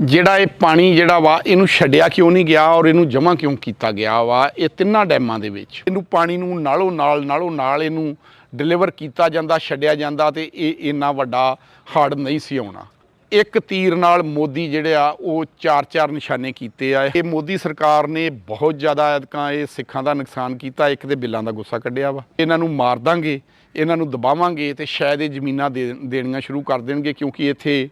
ਜਿਹੜਾ ਇਹ ਪਾਣੀ ਜਿਹੜਾ ਵਾ, ਇਹਨੂੰ ਛੱਡਿਆ ਕਿਉਂ ਨਹੀਂ ਗਿਆ ਔਰ ਇਹਨੂੰ ਜਮ੍ਹਾਂ ਕਿਉਂ ਕੀਤਾ ਗਿਆ ਵਾ? ਇਹ ਤਿੰਨਾਂ ਡੈਮਾਂ ਦੇ ਵਿੱਚ। ਇਹਨੂੰ ਪਾਣੀ ਨੂੰ ਨਾਲੋਂ ਨਾਲ ਨਾਲੋਂ ਨਾਲ ਇਹਨੂੰ ਡਿਲੀਵਰ ਕੀਤਾ ਜਾਂਦਾ, ਛੱਡਿਆ ਜਾਂਦਾ ਤੇ ਇਹ ਇੰਨਾ ਵੱਡਾ ਹੜ ਨਹੀਂ ਸੀ ਆਉਣਾ। ਇੱਕ ਤੀਰ ਨਾਲ ਮੋਦੀ ਜਿਹੜੇ ਆ, ਉਹ ਚਾਰ ਚਾਰ ਨਿਸ਼ਾਨੇ ਕੀਤੇ ਆ। ਇਹ ਮੋਦੀ ਸਰਕਾਰ ਨੇ ਬਹੁਤ ਜ਼ਿਆਦਾ ਐਤਕਾਂ ਇਹ ਸਿੱਖਾਂ ਦਾ ਨੁਕਸਾਨ ਕੀਤਾ, ਇੱਕ ਦੇ ਬਿੱਲਾਂ ਦਾ ਗੁੱਸਾ ਕੱਢਿਆ ਵਾ। ਇਹਨਾਂ ਨੂੰ ਮਾਰ ਦਾਂਗੇ, ਇਹਨਾਂ ਨੂੰ ਦਬਾਵਾਂਗੇ ਤੇ ਸ਼ਾਇਦ ਇਹ ਜ਼ਮੀਨਾਂ ਦੇ, ਦੇਣੀਆਂ ਸ਼ੁਰੂ ਕਰ ਦੇਣਗੇ ਕਿਉਂਕਿ ਇੱਥੇ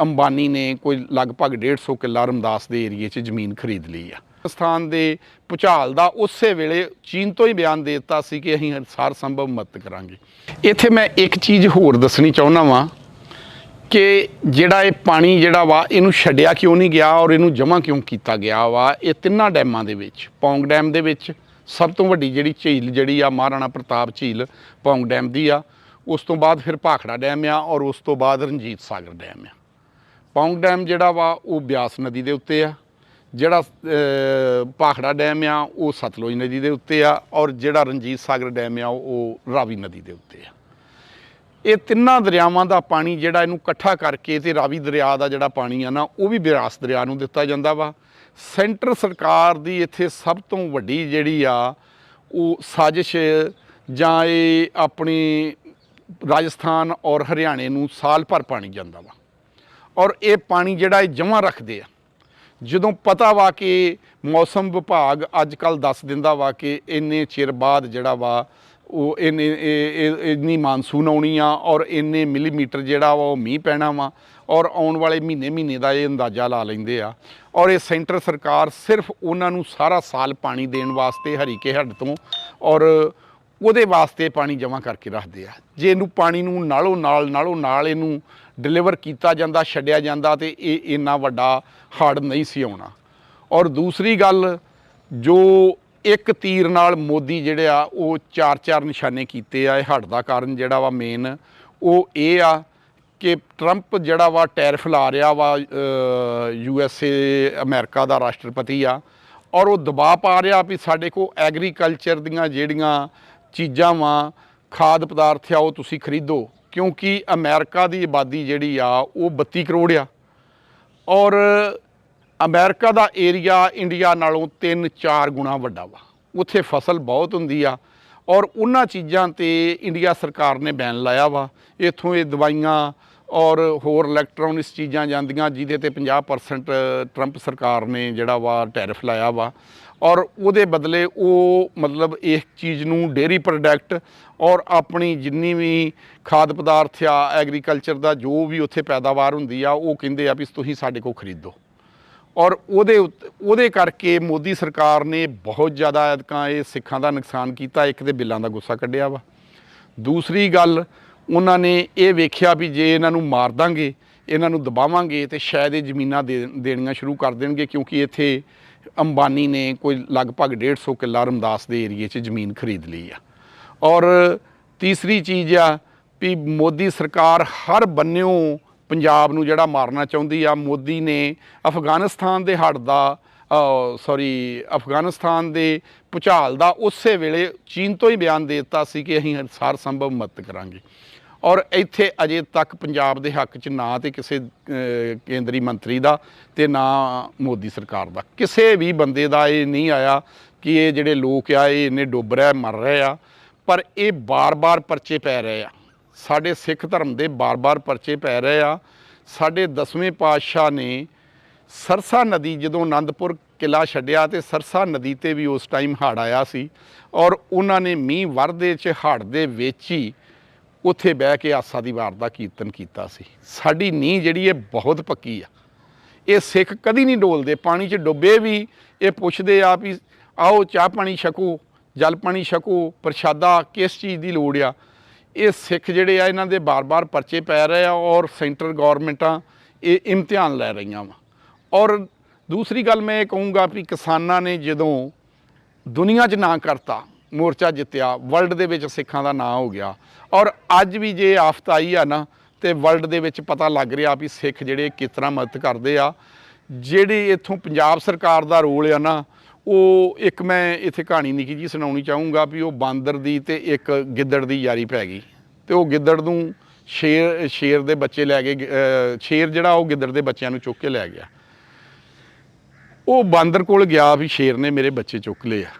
ਅੰਬਾਨੀ ਨੇ ਕੋਈ ਲਗਭਗ 150 ਕਿੱਲਾ ਰਮਦਾਸ ਦੇ ਏਰੀਏ 'ਚ ਜ਼ਮੀਨ ਖਰੀਦ ਲਈ ਆ। ਪਾਕਿਸਤਾਨ ਦੇ ਭੁਚਾਲ ਦਾ ਉਸੇ ਵੇਲੇ ਚੀਨ ਤੋਂ ਹੀ ਬਿਆਨ ਦੇ ਦਿੱਤਾ ਸੀ ਕਿ ਅਸੀਂ ਸਾਰ ਸੰਭਵ ਮਦਦ ਕਰਾਂਗੇ। ਇੱਥੇ ਮੈਂ ਇੱਕ ਚੀਜ਼ ਹੋਰ ਦੱਸਣੀ ਚਾਹੁੰਦਾ ਵਾਂ ਕਿ ਜਿਹੜਾ ਇਹ ਪਾਣੀ ਜਿਹੜਾ ਵਾ, ਇਹਨੂੰ ਛੱਡਿਆ ਕਿਉਂ ਨਹੀਂ ਗਿਆ ਔਰ ਇਹਨੂੰ ਜਮ੍ਹਾਂ ਕਿਉਂ ਕੀਤਾ ਗਿਆ ਵਾ? ਇਹ ਤਿੰਨਾਂ ਡੈਮਾਂ ਦੇ ਵਿੱਚ, ਪੌਂਗ ਡੈਮ ਦੇ ਵਿੱਚ, ਸਭ ਤੋਂ ਵੱਡੀ ਜਿਹੜੀ ਝੀਲ ਜਿਹੜੀ ਆ, ਮਹਾਰਾਣਾ ਪ੍ਰਤਾਪ ਝੀਲ ਪੌਂਗ ਡੈਮ ਦੀ ਆ, ਉਸ ਤੋਂ ਬਾਅਦ ਫਿਰ ਭਾਖੜਾ ਡੈਮ ਆ ਔਰ ਉਸ ਤੋਂ ਬਾਅਦ ਰਣਜੀਤ ਸਾਗਰ ਡੈਮ ਆ। ਪੌਂਗ ਡੈਮ ਜਿਹੜਾ ਵਾ ਉਹ ਬਿਆਸ ਨਦੀ ਦੇ ਉੱਤੇ ਆ। ਜਿਹੜਾ ਅਹ, ਭਾਖੜਾ ਡੈਮ ਆ ਉਹ ਸਤਲੁਜ ਨਦੀ ਦੇ ਉੱਤੇ ਆ ਔਰ ਜਿਹੜਾ ਰਣਜੀਤ ਸਾਗਰ ਡੈਮ ਆ ਉਹ ਰਾਵੀ ਨਦੀ ਦੇ ਉੱਤੇ ਆ। ਇਹ ਤਿੰਨਾਂ ਦਰਿਆਵਾਂ ਦਾ ਪਾਣੀ ਜਿਹੜਾ ਇਹਨੂੰ ਇਕੱਠਾ ਕਰਕੇ ਤੇ ਰਾਵੀ ਦਰਿਆ ਦਾ ਜਿਹੜਾ ਪਾਣੀ ਆ ਨਾ ਉਹ ਵੀ ਬਿਆਸ ਦਰਿਆ ਨੂੰ ਦਿੱਤਾ ਜਾਂਦਾ ਵਾ। ਸੈਂਟਰ ਸਰਕਾਰ ਦੀ ਇੱਥੇ ਸਭ ਤੋਂ ਵੱਡੀ ਜਿਹੜੀ ਆ ਉਹ ਸਾਜ਼ਿਸ਼ ਜਾਂ ਇਹ ਆਪਣੀ ਰਾਜਸਥਾਨ ਔਰ ਹਰਿਆਣੇ ਨੂੰ ਸਾਲ ਭਰ ਪਾਣੀ ਜਾਂਦਾ ਵਾ। ਔਰ ਇਹ ਪਾਣੀ ਜਿਹੜਾ ਇਹ ਜਮ੍ਹਾਂ ਰੱਖਦੇ ਆ। ਜਦੋਂ ਪਤਾ ਵਾ ਕਿ ਮੌਸਮ ਵਿਭਾਗ ਅੱਜ ਕੱਲ ਦੱਸ ਦਿੰਦਾ ਵਾ ਕਿ ਇੰਨੇ ਚਿਰ ਬਾਅਦ ਜਿਹੜਾ ਵਾ ਉਹ ਇੰਨੇ ਇੰਨੀ ਮਾਨਸੂਨ ਆਉਣੀ ਆ ਔਰ ਇੰਨੇ ਮਿਲੀਮੀਟਰ ਜਿਹੜਾ ਵਾ ਉਹ ਮੀਂਹ ਪੈਣਾ ਵਾ ਔਰ ਆਉਣ ਵਾਲੇ ਮਹੀਨੇ ਮਹੀਨੇ ਦਾ ਇਹ ਅੰਦਾਜ਼ਾ ਲਾ ਲੈਂਦੇ ਆ। ਔਰ ਇਹ ਸੈਂਟਰ ਸਰਕਾਰ ਸਿਰਫ ਉਹਨਾਂ ਨੂੰ ਸਾਰਾ ਸਾਲ ਪਾਣੀ ਦੇਣ ਵਾਸਤੇ ਹਰੀਕੇ ਹੱਡ ਤੋਂ ਔਰ ਉਹਦੇ ਵਾਸਤੇ ਪਾਣੀ ਜਮ੍ਹਾਂ ਕਰਕੇ ਰੱਖਦੇ ਆ। ਜੇ ਇਹਨੂੰ ਪਾਣੀ ਨੂੰ ਨਾਲੋਂ ਨਾਲ ਨਾਲੋਂ ਨਾਲ ਇਹਨੂੰ ਡਿਲੀਵਰ ਕੀਤਾ ਜਾਂਦਾ, ਛੱਡਿਆ ਜਾਂਦਾ ਤੇ ਇਹ ਇੰਨਾ ਵੱਡਾ ਹੜ ਨਹੀਂ ਸੀ ਆਉਣਾ। ਔਰ ਦੂਸਰੀ ਗੱਲ, ਜੋ ਇੱਕ ਤੀਰ ਨਾਲ ਮੋਦੀ ਜਿਹੜੇ ਆ, ਉਹ ਚਾਰ ਚਾਰ ਨਿਸ਼ਾਨੇ ਕੀਤੇ ਆ, ਇਹ ਹੜ ਦਾ ਕਾਰਨ ਜਿਹੜਾ ਵਾ ਮੇਨ ਉਹ ਇਹ ਆ ਕਿ ਟਰੰਪ ਜਿਹੜਾ ਵਾ ਟੈਰਿਫ ਲਾ ਰਿਹਾ ਵਾ ਯੂ ਐਸ ਏ ਅਮਰੀਕਾ ਦਾ ਰਾਸ਼ਟਰਪਤੀ ਆ, ਔਰ ਉਹ ਦਬਾਅ ਪਾ ਰਿਹਾ ਵੀ ਸਾਡੇ ਕੋਲ ਐਗਰੀਕਲਚਰ ਦੀਆਂ ਜਿਹੜੀਆਂ ਚੀਜ਼ਾਂ ਵਾ, ਖਾਦ ਪਦਾਰਥ ਆ, ਉਹ ਤੁਸੀਂ ਖਰੀਦੋ। ਕਿਉਂਕਿ ਅਮਰੀਕਾ ਦੀ ਆਬਾਦੀ ਜਿਹੜੀ ਆ, ਉਹ 32 ਕਰੋੜ ਆ। ਔਰ ਅਮਰੀਕਾ ਦਾ ਏਰੀਆ ਇੰਡੀਆ ਨਾਲੋਂ 3-4 ਗੁਣਾ ਵੱਡਾ ਵਾ। ਉੱਥੇ ਫਸਲ ਬਹੁਤ ਹੁੰਦੀ ਆ। ਔਰ ਉਹਨਾਂ ਚੀਜ਼ਾਂ ਤੇ ਇੰਡੀਆ ਸਰਕਾਰ ਨੇ ਬੈਨ ਲਾਇਆ ਵਾ। ਇਥੋਂ ਇਹ ਦਵਾਈਆਂ ਔਰ ਹੋਰ ਇਲੈਕਟ੍ਰੋਨਿਕਸ ਚੀਜ਼ਾਂ ਜਾਂਦੀਆਂ, ਜਿਹਦੇ ਤੇ 50% ਟਰੰਪ ਸਰਕਾਰ ਨੇ ਜਿਹੜਾ ਵਾ ਟੈਰਿਫ ਲਾਇਆ ਵਾ। ਔਰ ਉਹਦੇ ਬਦਲੇ ਉਹ ਮਤਲਬ ਇਸ ਚੀਜ਼ ਨੂੰ ਡੇਰੀ ਪ੍ਰੋਡਕਟ ਔਰ ਆਪਣੀ ਜਿੰਨੀ ਵੀ ਖਾਦ ਪਦਾਰਥ ਆ ਐਗਰੀਕਲਚਰ ਦਾ ਜੋ ਵੀ ਉੱਥੇ ਪੈਦਾਵਾਰ ਹੁੰਦੀ ਆ, ਉਹ ਕਹਿੰਦੇ ਆ ਵੀ ਤੁਸੀਂ ਸਾਡੇ ਕੋਲ ਖਰੀਦੋ। ਔਰ ਉਹਦੇ ਉੱਤ- ਉਹਦੇ ਕਰਕੇ ਮੋਦੀ ਸਰਕਾਰ ਨੇ ਬਹੁਤ ਜ਼ਿਆਦਾ ਐਤਕਾਂ ਇਹ ਸਿੱਖਾਂ ਦਾ ਨੁਕਸਾਨ ਕੀਤਾ, ਇੱਕ ਦੇ ਬਿੱਲਾਂ ਦਾ ਗੁੱਸਾ ਕੱਢਿਆ ਵਾ। ਦੂਸਰੀ ਗੱਲ, ਉਹਨਾਂ ਨੇ ਇਹ ਵੇਖਿਆ ਵੀ ਜੇ ਇਹਨਾਂ ਨੂੰ ਮਾਰ ਦਾਂਗੇ, ਇਹਨਾਂ ਨੂੰ ਦਬਾਵਾਂਗੇ ਤੇ ਸ਼ਾਇਦ ਇਹ ਜ਼ਮੀਨਾਂ ਦੇ, ਦੇਣੀਆਂ ਸ਼ੁਰੂ ਕਰ ਦੇਣਗੇ ਕਿਉਂਕਿ ਇੱਥੇ ਅੰਬਾਨੀ ਨੇ ਕੋਈ ਲਗਭਗ 150 ਕਿੱਲਾ ਰਮਦਾਸ ਦੇ ਏਰੀਏ 'ਚ ਜ਼ਮੀਨ ਖਰੀਦ ਲਈ ਆ। ਔਰ ਤੀਸਰੀ ਚੀਜ਼ ਆ ਵੀ ਮੋਦੀ ਸਰਕਾਰ ਹਰ ਬੰਨਿਓ ਪੰਜਾਬ ਨੂੰ ਜਿਹੜਾ ਮਾਰਨਾ ਚਾਹੁੰਦੀ ਆ। ਮੋਦੀ ਨੇ ਅਫਗਾਨਿਸਤਾਨ ਦੇ ਹੜ੍ਹ ਦਾ ਸੌਰੀ ਅਫਗਾਨਿਸਤਾਨ ਦੇ ਭੁਚਾਲ ਦਾ ਉਸੇ ਵੇਲੇ ਚੀਨ ਤੋਂ ਹੀ ਬਿਆਨ ਦੇ ਦਿੱਤਾ ਸੀ ਕਿ ਅਸੀਂ ਹਰ ਸੰਭਵ ਮਦਦ ਕਰਾਂਗੇ। ਔਰ ਇੱਥੇ ਅਜੇ ਤੱਕ ਪੰਜਾਬ ਦੇ ਹੱਕ 'ਚ ਨਾ ਤੇ ਕਿਸੇ ਕੇਂਦਰੀ ਮੰਤਰੀ ਦਾ ਤੇ ਨਾ ਮੋਦੀ ਸਰਕਾਰ ਦਾ। ਕਿਸੇ ਵੀ ਬੰਦੇ ਦਾ ਇਹ ਨਹੀਂ ਆਇਆ ਕਿ ਇਹ ਜਿਹੜੇ ਲੋਕ ਆ, ਇਹ ਇੰਨੇ ਡੁੱਬ ਰਹੇ ਮਰ ਰਹੇ ਆ, ਪਰ ਇਹ ਬਾਰ-ਬਾਰ ਪਰਚੇ ਪੈ ਰਹੇ ਆ। ਸਾਡੇ ਸਿੱਖ ਧਰਮ ਦੇ ਬਾਰ-ਬਾਰ ਪਰਚੇ ਪੈ ਰਹੇ ਆ। ਸਾਡੇ ਦਸਵੇਂ ਪਾਤਸ਼ਾਹ ਨੇ ਸਰਸਾ ਨਦੀ ਜਦੋਂ ਆਨੰਦਪੁਰ ਕਿਲਾ ਛੱਡਿਆ ਤੇ ਸਰਸਾ ਨਦੀ ਤੇ ਵੀ ਉਸ ਟਾਈਮ ਹੜ੍ਹ ਆਇਆ ਸੀ ਔਰ ਉਹਨਾਂ ਨੇ ਮੀਂਹ ਵਰਦੇ ਚ ਹੜ੍ਹ ਦੇ ਵਿੱਚ ਹੀ ਉੱਥੇ ਬਹਿ ਕੇ ਆਸਾ ਦੀ ਵਾਰ ਦਾ ਕੀਰਤਨ ਕੀਤਾ ਸੀ। ਸਾਡੀ ਨੀਂਹ ਜਿਹੜੀ ਇਹ ਬਹੁਤ ਪੱਕੀ ਆ। ਇਹ ਸਿੱਖ ਕਦੀ ਨਹੀਂ ਡੋਲਦੇ। ਪਾਣੀ 'ਚ ਡੁੱਬੇ ਵੀ ਇਹ ਪੁੱਛਦੇ ਆ ਵੀ ਆਓ ਚਾਹ ਪਾਣੀ ਛਕੋ, ਜਲ ਪਾਣੀ ਛਕੋ, ਪ੍ਰਸ਼ਾਦਾ ਕਿਸ ਚੀਜ਼ ਦੀ ਲੋੜ ਆ? ਇਹ ਸਿੱਖ ਜਿਹੜੇ ਆ, ਇਹਨਾਂ ਦੇ ਬਾਰ-ਬਾਰ ਪਰਚੇ ਪੈ ਰਹੇ ਆ ਔਰ ਸੈਂਟਰ ਗਵਰਨਮੈਂਟਾਂ ਇਹ ਇਮਤਿਹਾਨ ਲੈ ਰਹੀਆਂ ਵਾ। ਔਰ ਦੂਸਰੀ ਗੱਲ ਮੈਂ ਇਹ ਕਹੂੰਗਾ ਵੀ ਕਿਸਾਨਾਂ ਨੇ ਜਦੋਂ ਦੁਨੀਆ 'ਚ ਨਾ ਕਰਤਾ ਮੋਰਚਾ ਜਿੱਤਿਆ, ਵਰਲਡ ਦੇ ਵਿੱਚ ਸਿੱਖਾਂ ਦਾ ਨਾਂ ਹੋ ਗਿਆ। ਔਰ ਅੱਜ ਵੀ ਜੇ ਆਫਤ ਆਈ ਆ ਨਾ, ਤੇ ਵਰਲਡ ਦੇ ਵਿੱਚ ਪਤਾ ਲੱਗ ਰਿਹਾ ਵੀ ਸਿੱਖ ਜਿਹੜੇ ਕਿਸ ਤਰ੍ਹਾਂ ਮਦਦ ਕਰਦੇ ਆ। ਜਿਹੜੀ ਇੱਥੋਂ ਪੰਜਾਬ ਸਰਕਾਰ ਦਾ ਰੋਲ ਆ ਨਾ, ਉਹ ਇੱਕ ਮੈਂ ਇੱਥੇ ਕਹਾਣੀ ਨਿੱਕੀ ਜੀ, ਸੁਣਾਉਣੀ ਚਾਹੂੰਗਾ ਵੀ ਉਹ ਬਾਂਦਰ ਦੀ ਤੇ ਇੱਕ ਗਿੱਦੜ ਦੀ ਯਾਰੀ ਪੈ ਗਈ। ਤੇ ਉਹ ਗਿੱਦੜ ਨੂੰ ਸ਼ੇਰ ਸ਼ੇਰ ਦੇ ਬੱਚੇ ਲੈ ਕੇ ਸ਼ੇਰ ਜਿਹੜਾ ਉਹ ਗਿੱਦੜ ਦੇ ਬੱਚਿਆਂ ਨੂੰ ਚੁੱਕ ਕੇ ਲੈ ਗਿਆ। ਉਹ ਬਾਂਦਰ ਕੋਲ ਗਿਆ ਵੀ ਸ਼ੇਰ ਨੇ ਮੇਰੇ ਬੱਚੇ ਚੁੱਕ ਲਏ ਆ।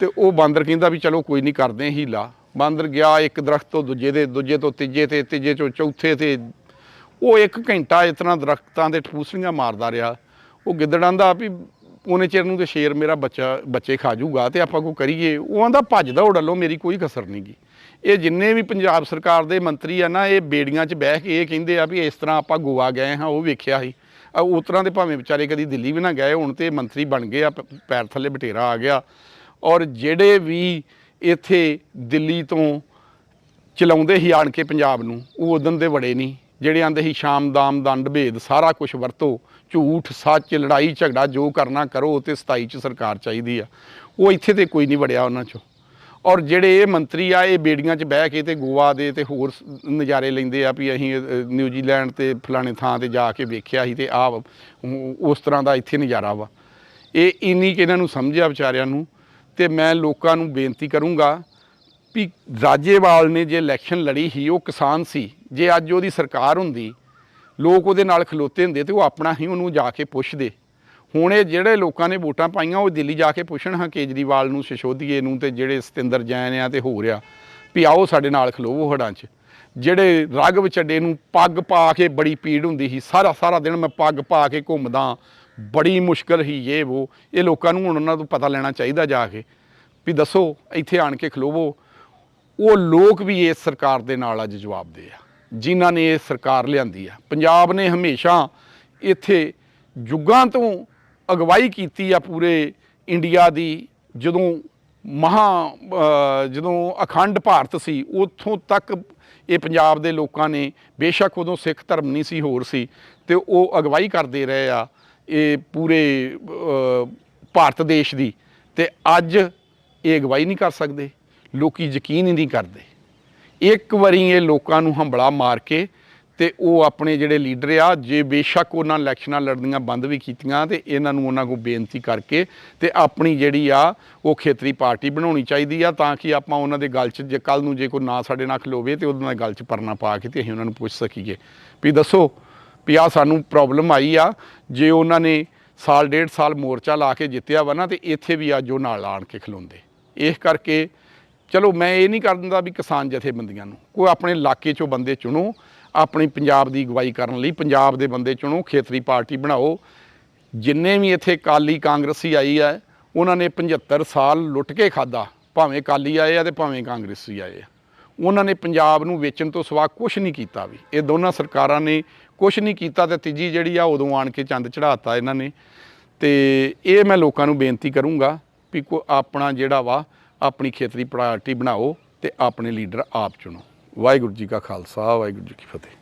ਤੇ ਉਹ ਬਾਂਦਰ ਕਹਿੰਦਾ ਵੀ ਚਲੋ ਕੋਈ ਨਹੀਂ ਕਰਦੇ ਹੀਲਾ। ਬਾਂਦਰ ਗਿਆ ਇੱਕ ਦਰਖਤ ਤੋਂ ਦੂਜੇ ਦੇ, ਦੂਜੇ ਤੋਂ ਤੀਜੇ ਤੇ, ਤੀਜੇ ਤੋਂ ਚੌਥੇ ਤੇ। ਉਹ ਇੱਕ ਘੰਟਾ ਇਸ ਤਰ੍ਹਾਂ ਦਰਖਤਾਂ ਦੇ ਠੂਸਰੀਆਂ ਮਾਰਦਾ ਰਿਹਾ। ਉਹ ਗਿੱਦੜਾਂ ਦਾ ਵੀ ਉਹਨੇ ਚਿਰ ਨੂੰ ਤੇ ਸ਼ੇਰ ਮੇਰਾ ਬੱਚਾ, ਬੱਚੇ ਖਾ ਜਾਊਗਾ ਤੇ ਆਪਾਂ ਕੋ ਕਰੀਏ। ਉਹ ਆਂਦਾ ਭੱਜ ਦੌੜ ਲਓ ਮੇਰੀ ਕੋਈ ਕਸਰ ਨਹੀਂ ਗੀ ਇਹ ਜਿੰਨੇ ਵੀ ਪੰਜਾਬ ਸਰਕਾਰ ਦੇ ਮੰਤਰੀ ਆ ਨਾ, ਇਹ ਬੇੜੀਆਂ 'ਚ ਬਹਿ ਕੇ ਇਹ ਕਹਿੰਦੇ ਆ ਵੀ ਇਸ ਤਰ੍ਹਾਂ ਆਪਾਂ ਗੋਆ ਗਏ ਹਾਂ, ਉਹ ਵੇਖਿਆ ਸੀ। ਆ ਉਸ ਤਰ੍ਹਾਂ ਦੇ ਭਾਵੇਂ ਵਿਚਾਰੇ ਕਦੀ ਦਿੱਲੀ ਵੀ ਨਾ ਗਏ ਹੁਣ ਤੇ ਮੰਤਰੀ ਬਣ ਗਏ ਆ ਪੈਰ ਥੱਲੇ ਬਟੇਰਾ ਆ ਗਿਆ। ਔਰ ਜਿਹੜੇ ਵੀ ਇੱਥੇ ਦਿੱਲੀ ਤੋਂ ਚਲਾਉਂਦੇ ਹੀ ਆਣ ਕੇ ਪੰਜਾਬ ਨੂੰ, ਉਹ ਉਦੋਂ ਦੇ ਵੜੇ ਨਹੀਂ। ਜਿਹੜੇ ਆਂਦੇ ਸੀ ਸ਼ਾਮ, ਦਾਮ, ਦੰਡ, ਭੇਦ, ਸਾਰਾ ਕੁਝ ਵਰਤੋ, ਝੂਠ, ਸੱਚ, ਲੜਾਈ, ਝਗੜਾ, ਜੋ ਕਰਨਾ ਕਰੋ ਤੇ 27 ਚ ਸਰਕਾਰ ਚਾਹੀਦੀ ਆ। ਉਹ ਇੱਥੇ ਤੇ ਕੋਈ ਨਹੀਂ ਵੜਿਆ ਉਹਨਾਂ ਚੋਂ। ਔਰ ਜਿਹੜੇ ਇਹ ਮੰਤਰੀ ਆ, ਇਹ ਬੇੜੀਆਂ 'ਚ ਬਹਿ ਕੇ ਤੇ ਗੋਆ ਦੇ ਤੇ ਹੋਰ ਨਜ਼ਾਰੇ ਲੈਂਦੇ ਆ ਵੀ ਅਸੀਂ ਨਿਊਜ਼ੀਲੈਂਡ ਤੇ ਫਲਾਣੇ ਥਾਂ ਤੇ ਜਾ ਕੇ ਵੇਖਿਆ ਸੀ ਤੇ ਆ ਉਸ ਤਰ੍ਹਾਂ ਦਾ ਇੱਥੇ ਨਜ਼ਾਰਾ ਵਾ। ਇਹ ਇੰਨੀ ਕਿ ਇਹਨਾਂ ਨੂੰ ਸਮਝਿਆ ਵਿਚਾਰਿਆਂ ਨੂੰ ਤੇ ਮੈਂ ਲੋਕਾਂ ਨੂੰ ਬੇਨਤੀ ਕਰੂੰਗਾ ਵੀ ਰਾਜੇਵਾਲ ਨੇ ਜੇ ਇਲੈਕਸ਼ਨ ਲੜੀ ਸੀ, ਉਹ ਕਿਸਾਨ ਸੀ, ਜੇ ਅੱਜ ਉਹਦੀ ਸਰਕਾਰ ਹੁੰਦੀ, ਲੋਕ ਉਹਦੇ ਨਾਲ ਖਲੋਤੇ ਹੁੰਦੇ ਤੇ ਉਹ ਆਪਣਾ ਹੀ ਉਹਨੂੰ ਜਾ ਕੇ ਪੁੱਛਦੇ। ਹੁਣ ਇਹ ਜਿਹੜੇ ਲੋਕਾਂ ਨੇ ਵੋਟਾਂ ਪਾਈਆਂ, ਉਹ ਦਿੱਲੀ ਜਾ ਕੇ ਪੁੱਛਣ, ਹਾਂ ਕੇਜਰੀਵਾਲ ਨੂੰ, ਸਸ਼ੋਦੀਏ ਨੂੰ ਤੇ ਜਿਹੜੇ ਸਤਿੰਦਰ ਜੈਨ ਆ ਤੇ ਹੋ ਰਿਆ ਵੀ ਆਓ ਸਾਡੇ ਨਾਲ ਖਲੋਵੋ ਹੜਾਂ 'ਚ। ਜਿਹੜੇ ਰਾਘਵ ਵਿਚੱਡੇ ਨੂੰ ਪੱਗ ਪਾ ਕੇ ਬੜੀ ਪੀੜ ਹੁੰਦੀ ਸੀ ਸਾਰਾ ਸਾਰਾ ਦਿਨ ਮੈਂ ਪੱਗ ਪਾ ਕੇ ਘੁੰਮਦਾ ਬੜੀ ਮੁਸ਼ਕਲ ਹੀ ਇਹ ਉਹ ਇਹ ਲੋਕਾਂ ਨੂੰ ਹੁਣ ਉਹਨਾਂ ਤੋਂ ਪਤਾ ਲੈਣਾ ਚਾਹੀਦਾ ਜਾ ਕੇ ਵੀ ਦੱਸੋ, ਇੱਥੇ ਆਣ ਕੇ ਖਲੋਵੋ। ਉਹ ਲੋਕ ਵੀ ਇਸ ਸਰਕਾਰ ਦੇ ਨਾਲ ਅੱਜ ਜਵਾਬਦੇ ਆ, ਜਿਨ੍ਹਾਂ ਨੇ ਇਹ ਸਰਕਾਰ ਲਿਆਂਦੀ ਆ। ਪੰਜਾਬ ਨੇ ਹਮੇਸ਼ਾ ਇੱਥੇ ਯੁੱਗਾਂ ਤੋਂ ਅਗਵਾਈ ਕੀਤੀ ਆ ਪੂਰੇ ਇੰਡੀਆ ਦੀ। ਜਦੋਂ ਮਹਾ ਜਦੋਂ ਅਖੰਡ ਭਾਰਤ ਸੀ, ਉੱਥੋਂ ਤੱਕ ਇਹ ਪੰਜਾਬ ਦੇ ਲੋਕਾਂ ਨੇ ਬੇਸ਼ੱਕ ਉਦੋਂ ਸਿੱਖ ਧਰਮ ਨਹੀਂ ਸੀ, ਹੋਰ ਸੀ, ਤੇ ਉਹ ਅਗਵਾਈ ਕਰਦੇ ਰਹੇ ਆ। ਇਹ ਪੂਰੇ ਭਾਰਤ ਦੇਸ਼ ਦੀ ਤੇ ਅੱਜ ਇਹ ਅਗਵਾਈ ਨਹੀਂ ਕਰ ਸਕਦੇ। ਲੋਕੀ ਯਕੀਨ ਹੀ ਨਹੀਂ ਕਰਦੇ। ਇੱਕ ਵਾਰੀ ਇਹ ਲੋਕਾਂ ਨੂੰ ਹੰਬਲਾ ਮਾਰ ਕੇ ਤੇ ਉਹ ਆਪਣੇ ਜਿਹੜੇ ਲੀਡਰ ਆ, ਜੇ ਬੇਸ਼ੱਕ ਉਹਨਾਂ ਇਲੈਕਸ਼ਨਾਂ ਲੜਨੀਆਂ ਬੰਦ ਵੀ ਕੀਤੀਆਂ ਤੇ ਇਹਨਾਂ ਨੂੰ ਉਹਨਾਂ ਕੋਲ ਬੇਨਤੀ ਕਰਕੇ ਤੇ ਆਪਣੀ ਜਿਹੜੀ ਆ, ਉਹ ਖੇਤਰੀ ਪਾਰਟੀ ਬਣਾਉਣੀ ਚਾਹੀਦੀ ਆ ਤਾਂ ਕਿ ਆਪਾਂ ਉਹਨਾਂ ਦੇ ਗੱਲ 'ਚ ਜੇ ਕੱਲ ਨੂੰ ਜੇ ਕੋਈ ਨਾ ਸਾਡੇ ਨਾਲ ਖਲੋਵੇ ਤੇ ਉਹਨਾਂ ਦੇ ਗੱਲ 'ਚ ਪਰਨਾ ਪਾ ਕੇ ਤੇ ਅਸੀਂ ਉਹਨਾਂ ਨੂੰ ਪੁੱਛ ਸਕੀਏ। ਵੀ ਦੱਸੋ ਵੀ ਆ ਸਾਨੂੰ ਪ੍ਰੋਬਲਮ ਆਈ ਆ। ਜੇ ਉਹਨਾਂ ਨੇ ਸਾਲ, ਡੇਢ ਸਾਲ ਮੋਰਚਾ ਲਾ ਕੇ ਜਿੱਤਿਆ ਵਾ ਨਾ, ਤੇ ਇੱਥੇ ਵੀ ਅੱਜ ਉਹ ਨਾਲ ਆਣ ਕੇ ਖਲੋਂਦੇ। ਇਸ ਕਰਕੇ ਚਲੋ ਮੈਂ ਇਹ ਨਹੀਂ ਕਰ ਦਿੰਦਾ ਵੀ ਕਿਸਾਨ ਜਥੇਬੰਦੀਆਂ ਨੂੰ। ਕੋਈ ਆਪਣੇ ਇਲਾਕੇ ਚੋਂ ਬੰਦੇ ਚੁਣੋ, ਆਪਣੀ ਪੰਜਾਬ ਦੀ ਅਗਵਾਈ ਕਰਨ ਲਈ ਪੰਜਾਬ ਦੇ ਬੰਦੇ ਚੁਣੋ, ਖੇਤਰੀ ਪਾਰਟੀ ਬਣਾਓ। ਜਿੰਨੇ ਵੀ ਇੱਥੇ ਕਾਲੀ ਕਾਂਗਰਸੀ ਆਈ ਹੈ ਉਹਨਾਂ ਨੇ 75 ਸਾਲ ਲੁੱਟ ਕੇ ਖਾਦਾ ਭਾਵੇਂ ਕਾਲੀ ਆਏ ਆ ਤੇ ਭਾਵੇਂ ਕਾਂਗਰਸੀ ਆਏ ਆ। ਉਹਨਾਂ ਨੇ ਪੰਜਾਬ ਨੂੰ ਵੇਚਣ ਤੋਂ ਸਿਵਾ ਕੁਝ ਨਹੀਂ ਕੀਤਾ ਵੀ। ਇਹ ਦੋਨਾਂ ਸਰਕਾਰਾਂ ਨੇ ਕੁਝ ਨਹੀਂ ਕੀਤਾ ਤੇ ਤੀਜੀ ਜਿਹੜੀ ਆ ਉਦੋਂ ਆਣ ਕੇ ਚੰਦ ਚੜਾਤਾ ਇਹਨਾਂ ਨੇ। ਤੇ ਇਹ ਮੈਂ ਲੋਕਾਂ ਨੂੰ ਬੇਨਤੀ ਕਰੂੰਗਾ ਵੀ ਕੋ ਆਪਣਾ ਜਿਹੜਾ ਵਾ, ਆਪਣੀ ਖੇਤਰੀ ਪਾਰਟੀ ਬਣਾਓ ਤੇ ਆਪਣੇ ਲੀਡਰ ਆਪ ਚੁਣੋ। ਵਾਹਿਗੁਰੂ ਜੀ ਕਾ ਖਾਲਸਾ, ਵਾਹਿਗੁਰੂ ਜੀ ਕੀ ਫਤਿਹ।